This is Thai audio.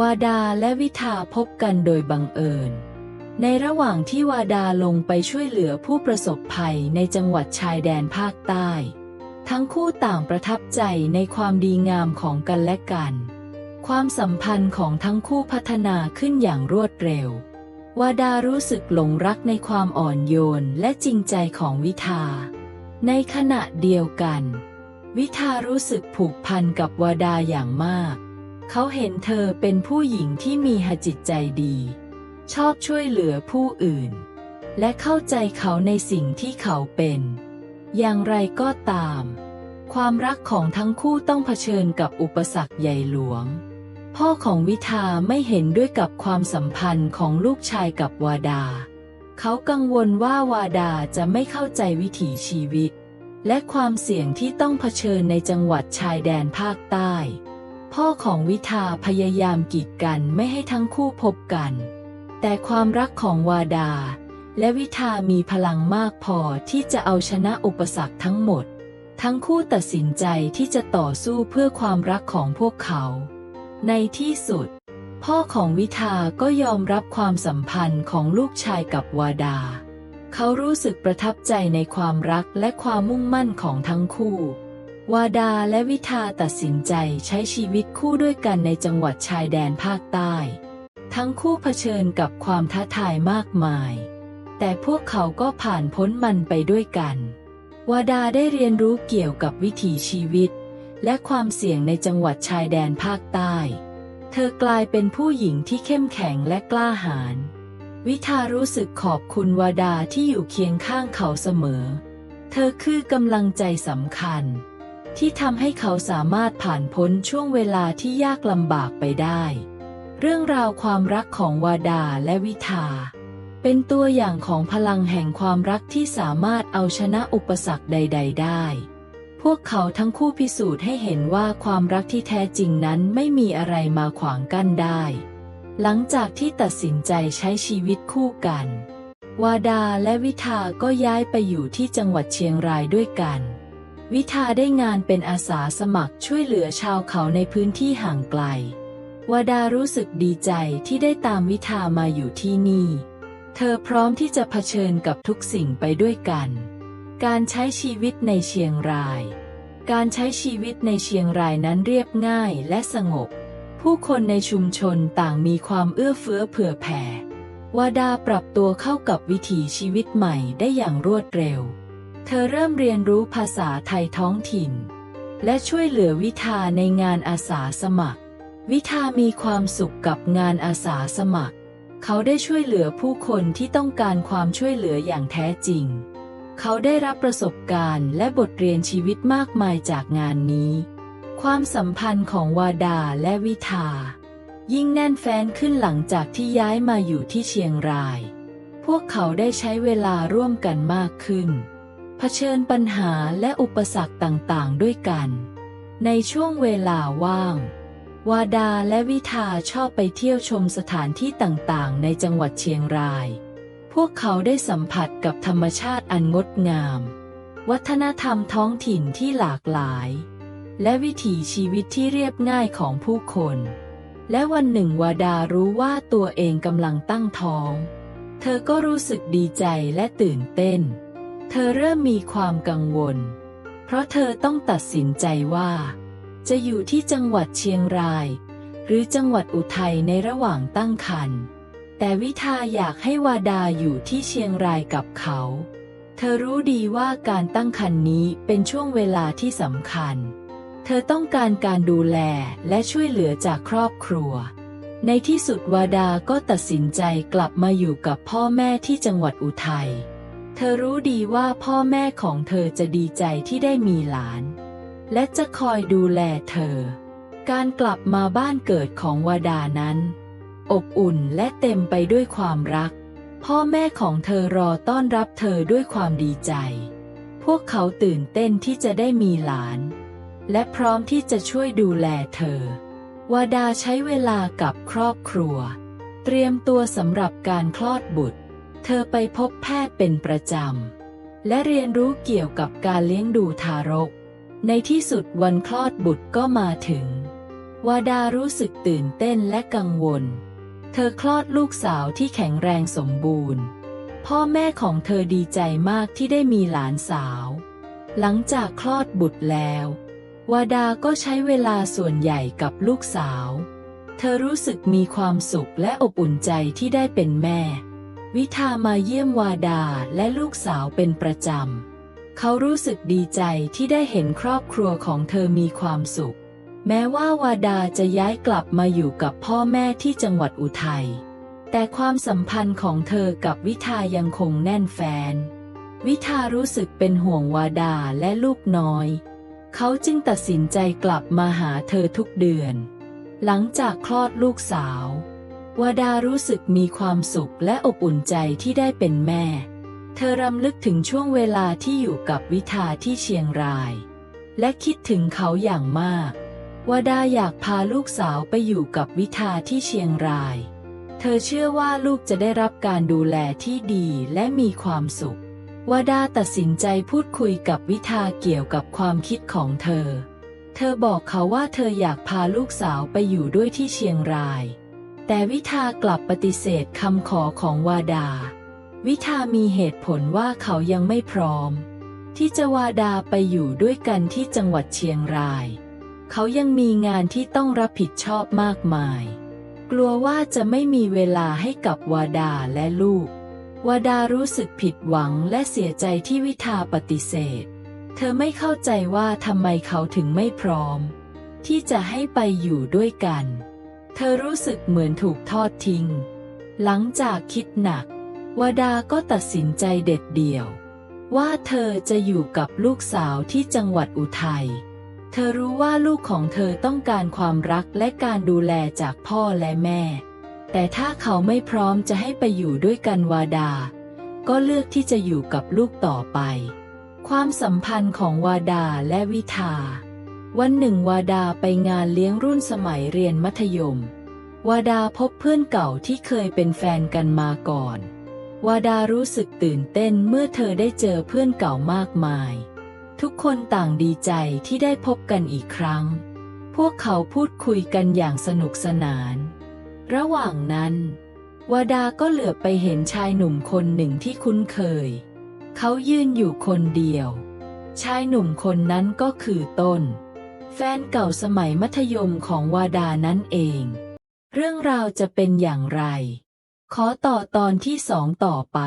วาดาและวิทาพบกันโดยบังเอิญ ในระหว่างที่วาดาลงไปช่วยเหลือผู้ประสบภัยในจังหวัดชายแดนภาคใต้ ทั้งคู่ต่างประทับใจในความดีงามของกันและกัน ความสัมพันธ์ของทั้งคู่พัฒนาขึ้นอย่างรวดเร็ว วาดารู้สึกหลงรักในความอ่อนโยนและจริงใจของวิทา ในขณะเดียวกัน วิทารู้สึกผูกพันกับวาดาอย่างมาก เขาเห็นเธอเป็นผู้หญิงที่มีหจิตใจดี ชอบช่วยเหลือผู้อื่น และเข้าใจเขาในสิ่งที่เขาเป็น อย่างไรก็ตาม ความรักของทั้งคู่ต้องเผชิญกับอุปสรรคใหญ่หลวง พ่อของวิทาไม่เห็นด้วยกับความสัมพันธ์ของลูกชายกับวาดา เขากังวลว่าวาดาจะไม่เข้าใจวิถีชีวิต และความเสี่ยงที่ต้องเผชิญในจังหวัดชายแดนภาคใต้ พ่อของวิทาพยายามกีดกันไม่ให้ทั้งคู่พบกัน แต่ความรักของวาดา และวิทามีพลังมากพอที่จะเอาชนะอุปสรรคทั้งหมด ทั้งคู่ตัดสินใจที่จะต่อสู้เพื่อความรักของพวกเขา ในที่สุด พ่อของวิทาก็ยอมรับความสัมพันธ์ของลูกชายกับวาดา เขารู้สึกประทับใจในความรักและความมุ่งมั่นของทั้งคู่ วาดาและวิทาตัดสินใจใช้ชีวิตคู่ด้วยกันในจังหวัดชายแดนภาคใต้ ทั้งคู่เผชิญกับความท้าทายมากมาย แต่พวกเขาก็ผ่านพ้นมันไปด้วยกัน วาดาได้เรียนรู้เกี่ยวกับวิถีชีวิต และความเสี่ยงในจังหวัดชายแดนภาคใต้ เธอกลายเป็นผู้หญิงที่เข้มแข็งและกล้าหาญ วิทารู้สึกขอบคุณวาดาที่อยู่เคียงข้างเขาเสมอ เธอคือกำลังใจสำคัญ ที่ทำให้เขาสามารถผ่านพ้นช่วงเวลาที่ยากลำบากไปได้ เรื่องราวความรักของวาดาและวิทา เป็นตัวอย่างของพลังแห่งความรักที่สามารถเอาชนะอุปสรรคใด ๆ ได้ พวกเขาทั้งคู่พิสูจน์ให้เห็นว่าความรักที่แท้จริงนั้นไม่มีอะไรมาขวางกั้นได้ หลังจากที่ตัดสินใจใช้ชีวิตคู่กัน วาดาและวิทาก็ย้ายไปอยู่ที่จังหวัดเชียงรายด้วยกัน วิทาได้งานเป็นอาสาสมัครช่วยเหลือชาวเขาในพื้นที่ห่างไกลวดารู้สึกดีใจที่ได้ตามวิทามาอยู่ที่นี่ เธอพร้อมที่จะเผชิญกับทุกสิ่งไปด้วยกัน การใช้ชีวิตในเชียงราย การใช้ชีวิตในเชียงรายนั้นเรียบง่ายและสงบ ผู้คนในชุมชนต่างมีความเอื้อเฟื้อเผื่อแผ่วดาปรับตัวเข้ากับวิถีชีวิตใหม่ได้อย่างรวดเร็ว เธอเริ่มเรียนรู้ภาษาไทยท้องถิ่น และช่วยเหลือวิทาในงานอาสาสมัคร วิทามีความสุขกับงานอาสาสมัคร เขาได้ช่วยเหลือผู้คนที่ต้องการความช่วยเหลืออย่างแท้จริง เขาได้รับประสบการณ์และบทเรียนชีวิตมากมายจากงานนี้ ความสัมพันธ์ของวาดาและวิทา ยิ่งแน่นแฟ้นขึ้นหลังจากที่ย้ายมาอยู่ที่เชียงราย พวกเขาได้ใช้เวลาร่วมกันมากขึ้น ผชิญปัญหาและอุปสรรคต่างๆ ด้วยกัน ในช่วงเวลาว่าง วาดาและวิทาชอบไปเที่ยวชมสถานที่ต่างๆ ในจังหวัดเชียงราย พวกเขาได้สัมผัสกับธรรมชาติอันงดงาม วัฒนธรรมท้องถิ่นที่หลากหลาย และวิถีชีวิตที่เรียบง่ายของผู้คน และวันหนึ่งวาดารู้ว่าตัวเองกำลังตั้งท้อง เธอก็รู้สึกดีใจและตื่นเต้น เธอเริ่มมีความกังวล เพราะเธอต้องตัดสินใจว่า จะอยู่ที่จังหวัดเชียงราย หรือจังหวัดอุทัยในระหว่างตั้งครรภ์แต่วิทาอยากให้วาดาอยู่ที่เชียงรายกับเขา เธอรู้ดีว่าการตั้งครรภ์นี้เป็นช่วงเวลาที่สำคัญ เธอต้องการการดูแลและช่วยเหลือจากครอบครัว ในที่สุดวาดาก็ตัดสินใจกลับมาอยู่กับพ่อแม่ที่จังหวัดอุทัย เธอรู้ดีว่าพ่อแม่ของเธอจะดีใจที่ได้มีหลาน และจะคอยดูแลเธอ การกลับมาบ้านเกิดของวาดานั้น อบอุ่นและเต็มไปด้วยความรัก พ่อแม่ของเธอรอต้อนรับเธอด้วยความดีใจ พวกเขาตื่นเต้นที่จะได้มีหลาน และพร้อมที่จะช่วยดูแลเธอวดาใช้เวลากับครอบครัว เตรียมตัวสำหรับการคลอดบุตร เธอไปพบแพทย์เป็นประจำ และเรียนรู้เกี่ยวกับการเลี้ยงดูทารก ในที่สุดวันคลอดบุตรก็มาถึง วาดารู้สึกตื่นเต้นและกังวล เธอคลอดลูกสาวที่แข็งแรงสมบูรณ์ พ่อแม่ของเธอดีใจมากที่ได้มีหลานสาว หลังจากคลอดบุตรแล้ว วาดาก็ใช้เวลาส่วนใหญ่กับลูกสาว เธอรู้สึกมีความสุขและอบอุ่นใจที่ได้เป็นแม่ วิทามาเยี่ยมวาดาและลูกสาวเป็นประจำ เขารู้สึกดีใจที่ได้เห็นครอบครัวของเธอมีความสุข แม้ว่าวาดาจะย้ายกลับมาอยู่กับพ่อแม่ที่จังหวัดอุทัย แต่ความสัมพันธ์ของเธอกับวิทายังคงแน่นแฟน วิทารู้สึกเป็นห่วงวาดาและลูกน้อย เขาจึงตัดสินใจกลับมาหาเธอทุกเดือน หลังจากคลอดลูกสาว วาดารู้สึกมีความสุขและอบอุ่นใจที่ได้เป็นแม่ เธอรำลึกถึงช่วงเวลาที่อยู่กับวิทาที่เชียงราย และคิดถึงเขาอย่างมาก วาดาอยากพาลูกสาวไปอยู่กับวิทาที่เชียงราย เธอเชื่อว่าลูกจะได้รับการดูแลที่ดีและมีความสุข วาดาตัดสินใจพูดคุยกับวิทาเกี่ยวกับความคิดของเธอ เธอบอกเขาว่าเธออยากพาลูกสาวไปอยู่ด้วยที่เชียงราย แต่วิทากลับปฏิเสธคำขอของวาดา วิทามีเหตุผลว่าเขายังไม่พร้อม ที่จะวาดาไปอยู่ด้วยกันที่จังหวัดเชียงราย เขายังมีงานที่ต้องรับผิดชอบมากมาย กลัวว่าจะไม่มีเวลาให้กับวาดาและลูก วาดารู้สึกผิดหวังและเสียใจที่วิทาปฏิเสธ เธอไม่เข้าใจว่าทำไมเขาถึงไม่พร้อม ที่จะให้ไปอยู่ด้วยกัน เธอรู้สึกเหมือนถูกทอดทิ้ง หลังจากคิดหนัก วดาก็ตัดสินใจเด็ดเดี่ยว ว่าเธอจะอยู่กับลูกสาวที่จังหวัดอุทัย เธอรู้ว่าลูกของเธอต้องการความรักและการดูแลจากพ่อและแม่ แต่ถ้าเขาไม่พร้อมจะให้ไปอยู่ด้วยกันวาดา ก็เลือกที่จะอยู่กับลูกต่อไป ความสัมพันธ์ของวาดาและวิทา วันหนึ่งวาดาไปงานเลี้ยงรุ่นสมัยเรียนมัธยม วาดาพบเพื่อนเก่าที่เคยเป็นแฟนกันมาก่อน วาดารู้สึกตื่นเต้นเมื่อเธอได้เจอเพื่อนเก่ามากมาย ทุกคนต่างดีใจที่ได้พบกันอีกครั้ง พวกเขาพูดคุยกันอย่างสนุกสนาน ระหว่างนั้นวาดาก็เหลือบไปเห็นชายหนุ่มคนหนึ่งที่คุ้นเคย เขายืนอยู่คนเดียว ชายหนุ่มคนนั้นก็คือต้น แฟนเก่าสมัยมัธยมของวาดานั่นเอง เรื่องราวจะเป็นอย่างไร ขอต่อตอนที่สองต่อไป